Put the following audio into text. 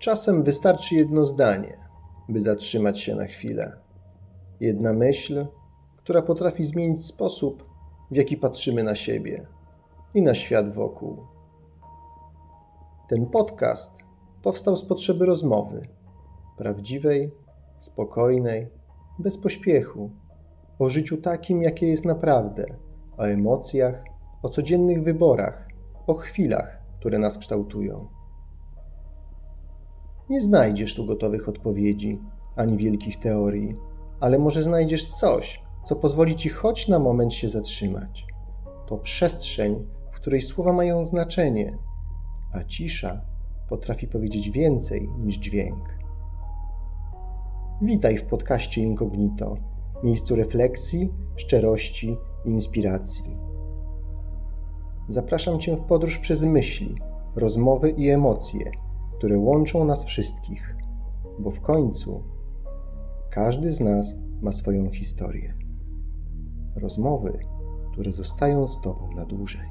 Czasem wystarczy jedno zdanie, by zatrzymać się na chwilę. Jedna myśl, która potrafi zmienić sposób, w jaki patrzymy na siebie i na świat wokół. Ten podcast powstał z potrzeby rozmowy prawdziwej, spokojnej, bez pośpiechu, o życiu takim, jakie jest naprawdę, o emocjach, o codziennych wyborach, o chwilach, które nas kształtują. Nie znajdziesz tu gotowych odpowiedzi ani wielkich teorii, ale może znajdziesz coś, co pozwoli ci choć na moment się zatrzymać. To przestrzeń, w której słowa mają znaczenie, a cisza potrafi powiedzieć więcej niż dźwięk. Witaj w podcaście Incognito, miejscu refleksji, szczerości i inspiracji. Zapraszam Cię w podróż przez myśli, rozmowy i emocje, które łączą nas wszystkich, bo w końcu każdy z nas ma swoją historię. Rozmowy, które zostają z Tobą na dłużej.